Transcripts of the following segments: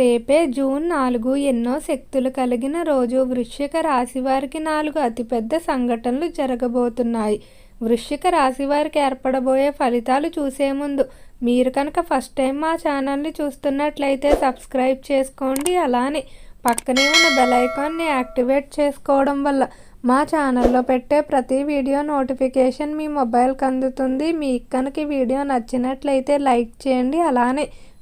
రేపే జూన్ నాలుగు ఎన్నో శక్తులు కలిగిన రోజు వృశ్చిక రాశి వారికి నాలుగు అతిపెద్ద సంఘటనలు జరగబోతున్నాయి. వృశ్చిక రాశి వారికి ఏర్పడబోయే ఫలితాలు చూసే ముందు మీరు కనుక ఫస్ట్ టైం మా ఛానల్ని చూస్తున్నట్లయితే సబ్స్క్రైబ్ చేసుకోండి. అలానే పక్కనే ఉన్న బెల్ ఐకాన్ని యాక్టివేట్ చేసుకోవడం వల్ల మా ఛానల్లో పెట్టే ప్రతి వీడియో నోటిఫికేషన్ మీ మొబైల్కి అందుతుంది. మీకు కనుక వీడియో నచ్చినట్లయితే లైక్ చేయండి. అలానే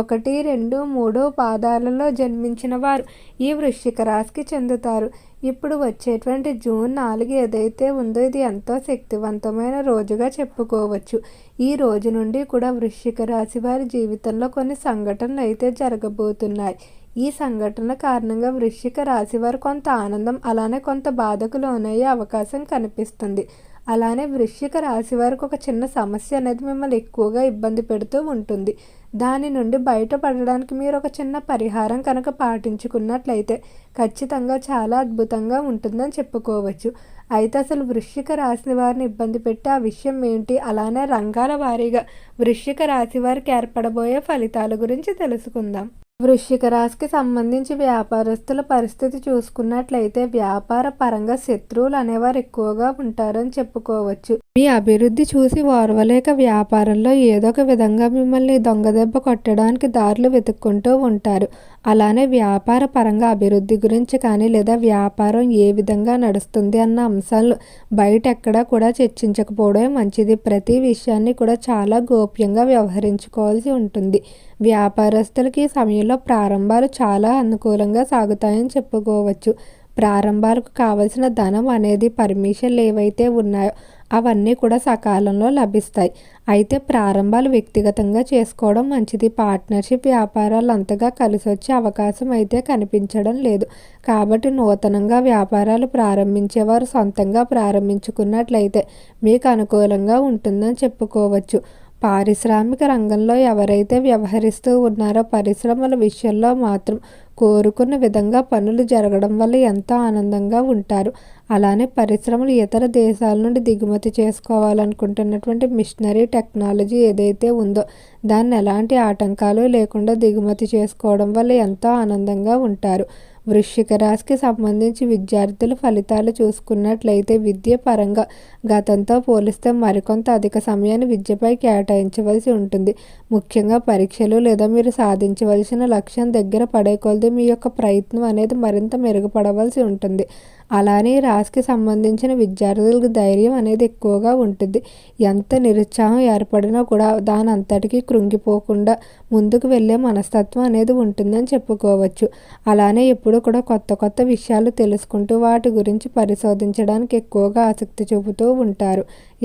ఒకటి రెండు మూడు పాదాలలో జన్మించిన వారు ఈ వృశ్చిక రాశికి చెందుతారు. ఇప్పుడు వచ్చేటువంటి జూన్ నాలుగు ఏదైతే ఉందో ఇది ఎంతో శక్తివంతమైన రోజుగా చెప్పుకోవచ్చు. ఈ రోజు నుండి కూడా వృశ్చిక రాశి వారి జీవితంలో కొన్ని సంఘటనలు అయితే జరగబోతున్నాయి. ఈ సంఘటనల కారణంగా వృశ్చిక రాశి వారు కొంత ఆనందం అలానే కొంత బాధకు లోనయ్యే అవకాశం కనిపిస్తుంది. అలానే వృశ్చిక రాశి వారికి ఒక చిన్న సమస్య అనేది మిమ్మల్ని ఎక్కువగా ఇబ్బంది పెడుతూ ఉంటుంది. దాని నుండి బయటపడడానికి మీరు ఒక చిన్న పరిహారం కనుక పాటించుకున్నట్లయితే ఖచ్చితంగా చాలా అద్భుతంగా ఉంటుందని చెప్పుకోవచ్చు. అయితే అసలు వృశ్చిక రాశి వారిని ఇబ్బంది పెట్టే ఆ విషయం ఏంటి? అలానే రంగాల వారీగా వృశ్చిక రాశి వారికి ఏర్పడబోయే ఫలితాల గురించి తెలుసుకుందాం. వృశ్చిక రాశికి సంబంధించి వ్యాపారస్తుల పరిస్థితి చూసుకున్నట్లయితే వ్యాపార పరంగా శత్రువులు అనేవారు ఎక్కువగా ఉంటారని చెప్పుకోవచ్చు. మీ అభివృద్ధి చూసి ఓర్వలేక వ్యాపారంలో ఏదో ఒక విధంగా మిమ్మల్ని దొంగదెబ్బ కొట్టడానికి దారులు వెతుక్కుంటూ ఉంటారు. అలానే వ్యాపార పరంగా అభివృద్ధి గురించి కానీ లేదా వ్యాపారం ఏ విధంగా నడుస్తుంది అన్న అంశాలు బయట ఎక్కడా కూడా చర్చించకపోవడమే మంచిది. ప్రతి విషయాన్ని కూడా చాలా గోప్యంగా వ్యవహరించుకోవాల్సి ఉంటుంది. వ్యాపారస్తులకి ఈ సమయంలో ప్రారంభాలు చాలా అనుకూలంగా సాగుతాయని చెప్పుకోవచ్చు. ప్రారంభాలకు కావలసిన ధనం అనేది పర్మిషన్లు ఏవైతే ఉన్నాయో అవన్నీ కూడా సకాలంలో లభిస్తాయి. అయితే ప్రారంభాలు వ్యక్తిగతంగా చేసుకోవడం మంచిది. పార్ట్నర్షిప్ వ్యాపారాలు అంతగా కలిసి వచ్చే అవకాశం అయితే కనిపించడం లేదు. కాబట్టి నూతనంగా వ్యాపారాలు ప్రారంభించేవారు సొంతంగా ప్రారంభించుకున్నట్లయితే మీకు అనుకూలంగా ఉంటుందని చెప్పుకోవచ్చు. పారిశ్రామిక రంగంలో ఎవరైతే వ్యవహరిస్తూ ఉన్నారో పరిశ్రమల విషయంలో మాత్రం కోరుకున్న విధంగా పనులు జరగడం వల్ల ఎంతో ఆనందంగా ఉంటారు. అలానే పరిశ్రమలు ఇతర దేశాల నుండి దిగుమతి చేసుకోవాలనుకుంటున్నటువంటి మిషనరీ టెక్నాలజీ ఏదైతే ఉందో దాన్ని ఎలాంటి ఆటంకాలు లేకుండా దిగుమతి చేసుకోవడం వల్ల ఎంతో ఆనందంగా ఉంటారు. వృశ్చిక రాశికి సంబంధించి విద్యార్థులు ఫలితాలు చూసుకున్నట్లయితే విద్య పరంగా గతంతో పోలిస్తే మరికొంత అధిక సమయాన్ని విద్యపై కేటాయించవలసి ఉంటుంది. ముఖ్యంగా పరీక్షలు లేదా మీరు సాధించవలసిన లక్ష్యం దగ్గర పడే కొలది మీ యొక్క ప్రయత్నం అనేది మరింత మెరుగుపడవలసి ఉంటుంది. అలానే రాశికి సంబంధించిన విద్యార్థులకు ధైర్యం అనేది ఎక్కువగా ఉంటుంది. ఎంత నిరుత్సాహం ఏర్పడినా కూడా దాని అంతటికీ కృంగిపోకుండా ముందుకు వెళ్ళే మనస్తత్వం అనేది ఉంటుందని చెప్పుకోవచ్చు. అలానే ఎప్పుడు కూడా కొత్త కొత్త విషయాలు తెలుసుకుంటూ వాటి గురించి పరిశోధించడానికి ఎక్కువగా ఆసక్తి చూపుతూ ఉంటారు.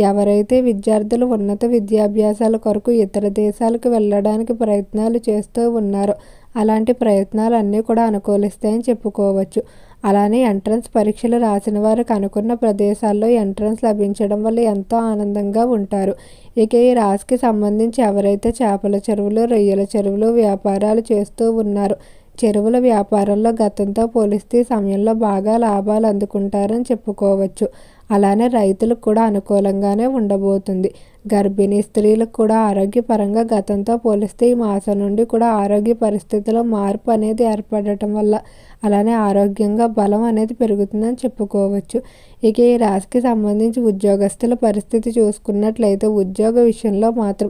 ఎవరైతే విద్యార్థులు ఉన్నత విద్యాభ్యాసాల కొరకు ఇతర దేశాలకు వెళ్ళడానికి ప్రయత్నాలు చేస్తూ ఉన్నారో అలాంటి ప్రయత్నాలు అన్నీ కూడా అనుకూలిస్తాయని చెప్పుకోవచ్చు. అలానే ఎంట్రన్స్ పరీక్షలు రాసిన వారికి అనుకున్న ప్రదేశాల్లో ఎంట్రన్స్ లభించడం వల్ల ఎంతో ఆనందంగా ఉంటారు. ఇక ఈ రాశికి సంబంధించి ఎవరైతే చేపల చెరువులు రొయ్యల చెరువులు వ్యాపారాలు చేస్తూ ఉన్నారో చెరువుల వ్యాపారంలో గతంతో పోలిస్తే సమయంలో బాగా లాభాలు అందుకుంటారని చెప్పుకోవచ్చు. అలానే రైతులకు కూడా అనుకూలంగానే ఉండబోతుంది. గర్భిణీ స్త్రీలకు కూడా ఆరోగ్యపరంగా గతంతో పోలిస్తే ఈ మాసం నుండి కూడా ఆరోగ్య పరిస్థితిలో మార్పు అనేది ఏర్పడటం వల్ల అలానే ఆరోగ్యంగా బలం అనేది పెరుగుతుందని చెప్పుకోవచ్చు. ఇక ఈ రాశికి సంబంధించి ఉద్యోగస్తుల పరిస్థితి చూసుకున్నట్లయితే ఉద్యోగ విషయంలో మాత్రం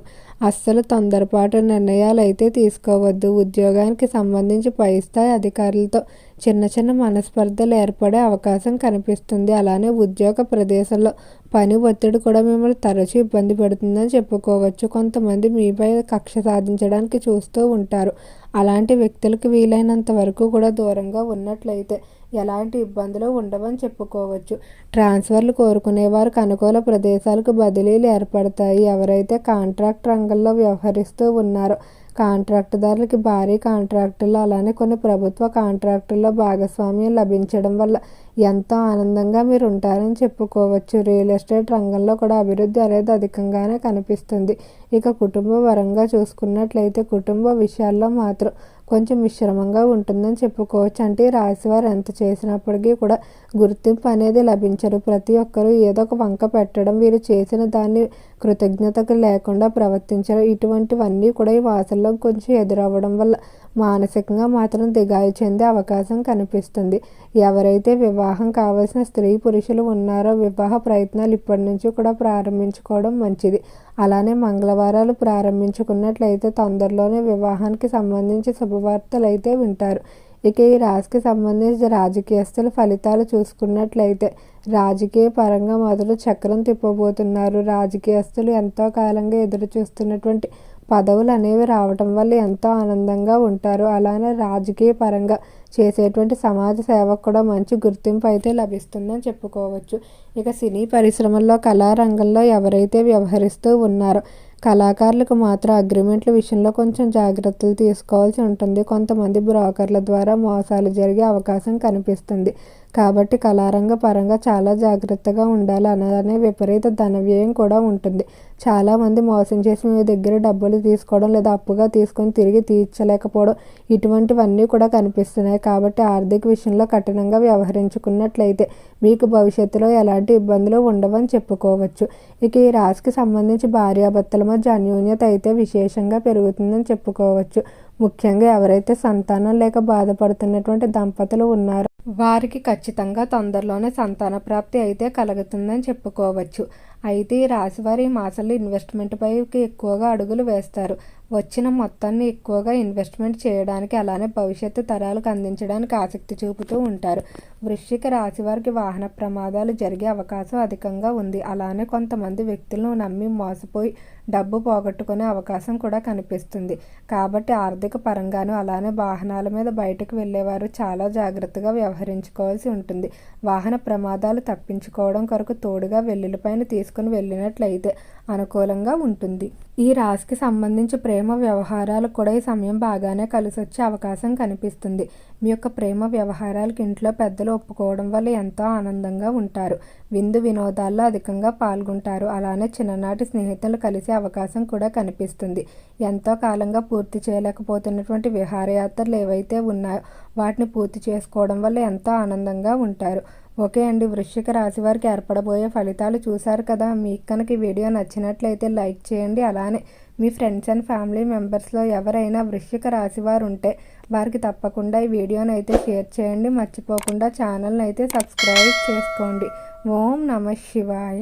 అస్సలు తొందరపాటు నిర్ణయాలు అయితే తీసుకోవద్దు. ఉద్యోగానికి సంబంధించి పై స్థాయి అధికారులతో చిన్న చిన్న మనస్పర్ధలు ఏర్పడే అవకాశం కనిపిస్తుంది. అలానే ఉద్యోగ ప్రదేశంలో పని ఒత్తిడి కూడా మిమ్మల్ని తరచూ ఇబ్బంది పెడుతుందని చెప్పుకోవచ్చు. కొంతమంది మీపై కక్ష సాధించడానికి చూస్తూ ఉంటారు. అలాంటి వ్యక్తులకు వీలైనంత వరకు కూడా దూరంగా ఉన్నట్లయితే ఎలాంటి ఇబ్బందులు ఉండవని చెప్పుకోవచ్చు. ట్రాన్స్ఫర్లు కోరుకునే వారికి అనుకూల ప్రదేశాలకు బదిలీలు ఏర్పడతాయి. ఎవరైతే కాంట్రాక్ట్ రంగంలో వ్యవహరిస్తూ ఉన్నారో కాంట్రాక్టుదారులకి భారీ కాంట్రాక్టులు అలానే కొన్ని ప్రభుత్వ కాంట్రాక్టుల్లో భాగస్వామ్యం లభించడం వల్ల ఎంతో ఆనందంగా మీరు ఉంటారని చెప్పుకోవచ్చు. రియల్ ఎస్టేట్ రంగంలో కూడా అభివృద్ధి అనేది అధికంగానే కనిపిస్తుంది. ఇక కుటుంబ పరంగా చూసుకున్నట్లయితే కుటుంబ విషయాల్లో మాత్రం కొంచెం మిశ్రమంగా ఉంటుందని చెప్పుకోవచ్చు. అంటే ఈ రాశివారు ఎంత చేసినప్పటికీ కూడా గుర్తింపు అనేది లభించరు. ప్రతి ఒక్కరూ ఏదో ఒక వంక పెట్టడం వీరు చేసిన దాన్ని కృతజ్ఞతకు లేకుండా ప్రవర్తించరు. ఇటువంటివన్నీ కూడా ఈ వాసల్లో కొంచెం ఎదురవ్వడం వల్ల మానసికంగా మాత్రం దిగాయి చెందే అవకాశం కనిపిస్తుంది. ఎవరైతే వివాహ వివాహం కావాల్సిన స్త్రీ పురుషులు ఉన్నారో వివాహ ప్రయత్నాలు ఇప్పటి నుంచి కూడా ప్రారంభించుకోవడం మంచిది. అలానే మంగళవారాలు ప్రారంభించుకున్నట్లయితే తొందరలోనే వివాహానికి సంబంధించి శుభవార్తలు అయితే వింటారు. ఇక ఈ రాశికి సంబంధించి రాజకీయస్తుల ఫలితాలు చూసుకున్నట్లయితే రాజకీయ పరంగా మొదలు చక్రం తిప్పబోతున్నారు. రాజకీయస్తులు ఎంతో కాలంగా ఎదురు చూస్తున్నటువంటి పదవులు అనేవి రావటం వల్ల ఎంతో ఆనందంగా ఉంటారు. అలానే రాజకీయ పరంగా చేసేటువంటి సమాజ సేవకు కూడా మంచి గుర్తింపు అయితే లభిస్తుందని చెప్పుకోవచ్చు. ఇక సినీ పరిశ్రమల్లో కళారంగంలో ఎవరైతే వ్యవహరిస్తూ ఉన్నారో కళాకారులకు మాత్రం అగ్రిమెంట్ల విషయంలో కొంచెం జాగ్రత్తలు తీసుకోవాల్సి ఉంటుంది. కొంతమంది బ్రోకర్ల ద్వారా మోసాలు జరిగే అవకాశం కనిపిస్తుంది. కాబట్టి కళారంగ పరంగా చాలా జాగ్రత్తగా ఉండాలి అనగానే విపరీత ధన వ్యయం కూడా ఉంటుంది. చాలామంది మోసం చేసి మీ దగ్గర డబ్బులు తీసుకోవడం లేదా అప్పుగా తీసుకొని తిరిగి తీర్చలేకపోవడం ఇటువంటివన్నీ కూడా కనిపిస్తున్నాయి. కాబట్టి ఆర్థిక విషయంలో కఠినంగా వ్యవహరించుకున్నట్లయితే మీకు భవిష్యత్తులో ఎలాంటి ఇబ్బందులు ఉండవని చెప్పుకోవచ్చు. ఇక ఈ రాశికి సంబంధించి భార్యాభర్తల మధ్య అన్యోన్యత అయితే విశేషంగా పెరుగుతుందని చెప్పుకోవచ్చు. ముఖ్యంగా ఎవరైతే సంతానం లేక బాధపడుతున్నటువంటి దంపతులు ఉన్నారో వారికి ఖచ్చితంగా తొందరలోనే సంతాన ప్రాప్తి అయితే కలుగుతుందని చెప్పుకోవచ్చు. అయితే ఈ రాశివారి ఈ మాసంలో ఇన్వెస్ట్మెంట్పైకి ఎక్కువగా అడుగులు వేస్తారు. వచ్చిన మొత్తాన్ని ఎక్కువగా ఇన్వెస్ట్మెంట్ చేయడానికి అలానే భవిష్యత్తు తరాలకు అందించడానికి ఆసక్తి చూపుతూ ఉంటారు. వృశ్చిక రాశి వారికి వాహన ప్రమాదాలు జరిగే అవకాశం అధికంగా ఉంది. అలానే కొంతమంది వ్యక్తులను నమ్మి మోసపోయి డబ్బు పోగొట్టుకునే అవకాశం కూడా కనిపిస్తుంది. కాబట్టి ఆర్థిక పరంగాను అలానే వాహనాల మీద బయటకు వెళ్ళేవారు చాలా జాగ్రత్తగా వ్యవహరించుకోవాల్సి ఉంటుంది. వాహన ప్రమాదాలు తప్పించుకోవడం కొరకు తోడుగా వెల్లుల్లిపైన తీసుకుని వెళ్ళినట్లయితే అనుకూలంగా ఉంటుంది. ఈ రాశికి సంబంధించి ప్రేమ వ్యవహారాలు కూడా ఈ సమయం బాగానే కలిసి వచ్చే అవకాశం కనిపిస్తుంది. మీ యొక్క ప్రేమ వ్యవహారాలకు ఇంట్లో పెద్దలు ఒప్పుకోవడం వల్ల ఎంతో ఆనందంగా ఉంటారు. విందు వినోదాల్లో అధికంగా పాల్గొంటారు. అలానే చిన్ననాటి స్నేహితులు కలిసే అవకాశం కూడా కనిపిస్తుంది. ఎంతో కాలంగా పూర్తి చేయలేకపోతున్నటువంటి విహారయాత్రలు ఏవైతే ఉన్నాయో వాటిని పూర్తి చేసుకోవడం వల్ల ఎంతో ఆనందంగా ఉంటారు. ఓకే అండి వృశ్చిక రాశి వారికి ఏర్పడబోయే ఫలితాలు చూశారు కదా. మీకు కనుక ఈ వీడియో నచ్చినట్లయితే లైక్ చేయండి. అలానే మీ ఫ్రెండ్స్ అండ్ ఫ్యామిలీ మెంబర్స్లో ఎవరైనా వృశ్చిక రాశి వారు ఉంటే వారికి తప్పకుండా ఈ వీడియోని అయితే షేర్ చేయండి. మర్చిపోకుండా ఛానల్ని అయితే సబ్స్క్రైబ్ చేసుకోండి. ఓం నమ శివాయ.